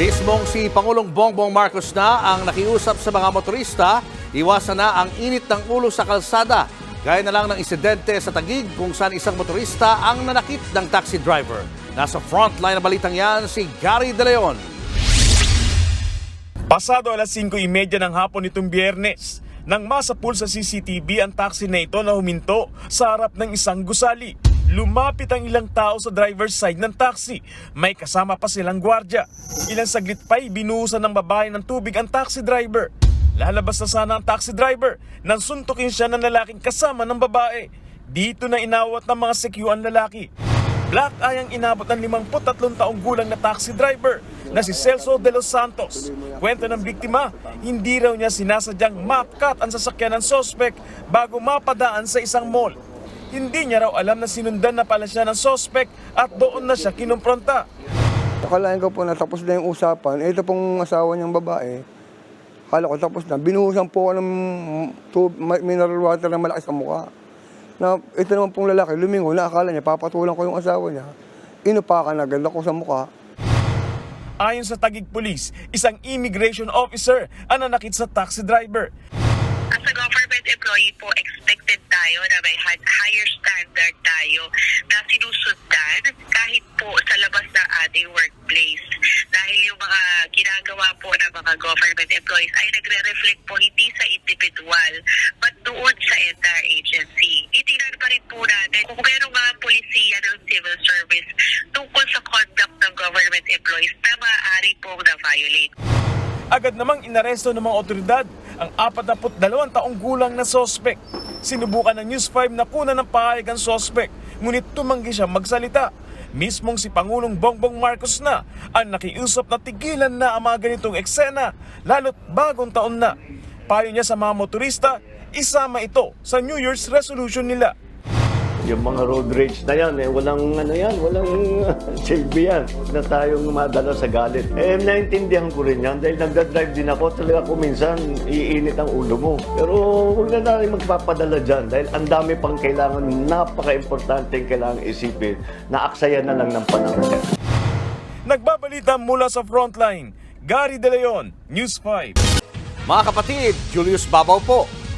Mismong si Pangulong Bongbong Marcos na ang nakiusap sa mga motorista, iwasan na ang init ng ulo sa kalsada. Gaya na lang ng insidente sa Tagig kung saan isang motorista ang nanakit ng taxi driver. Nasa frontline na balitang yan si Gary De Leon. Pasado alas 5.30 ng hapon nitong biyernes, nang masapul sa CCTV ang taxi na ito na huminto sa harap ng isang gusali. Lumapit ang ilang tao sa driver's side ng taxi. May kasama pa silang gwardya. Ilang saglit pa'y binuhusan ng babae ng tubig ang taxi driver. Lalabas na sana ang taxi driver nang suntukin siya ng lalaking kasama ng babae. Dito na inawat ng mga sekyu ang lalaki. Black eye ang inabot ng 53 taong gulang na taxi driver na si Celso de los Santos. Kwento ng biktima, hindi raw niya sinasadyang mapkat ang sasakyan ng sospek bago mapadaan sa isang mall. Hindi niya raw alam na sinundan na pala siya ng sospek at doon na siya kinumpronta. Akalain ko po na tapos na yung usapan. Eh, Ito pong asawa niyang babae. Kala ko tapos na. Binuhusan po ako ng tub, mineral water na malaki sa mukha. Na ito naman pong lalaki, lumingo na akala niya, papatulan ko yung asawa niya. Inupakan agad ako sa mukha. Ayon sa Tagig Police, isang immigration officer ang nanakit sa taxi driver. Government employee po, expected tayo na may hi- higher standard tayo na sinusundan kahit po sa labas ng ating workplace. Dahil yung mga ginagawa po ng mga government employees ay nagre-reflect po hindi sa individual but doon sa entire agency. Itingnan pa rin po natin kung merong mga polisiya ng civil service tungkol sa conduct ng government employees na maaari pong na-violate. Agad namang inaresto ng mga otoridad ang 42 taong gulang na sospek. Sinubukan ng News 5 na kunan ng pahayag ang sospek, ngunit tumanggi siya magsalita. Mismong si Pangulong Bongbong Marcos na ang nakiusap na tigilan na ang mga ganitong eksena, lalo't bagong taon na. Payo niya sa mga motorista, isama ito sa New Year's resolution nila. Yung mga road rage na yan, eh, walang ano yan, walang silbi yan na tayong madala sa galit. Eh, naintindihan ko rin yan dahil nagdadrive din ako. Talaga kung minsan, iinit ang ulo mo. Pero huwag na natin magpapadala dyan dahil ang dami pang kailangan, napaka-importante yung kailangan isipin na aksayan na lang ng panahon. Nagbabalita mula sa frontline, Gary De Leon, News 5. Mga kapatid, Julius Babaw po.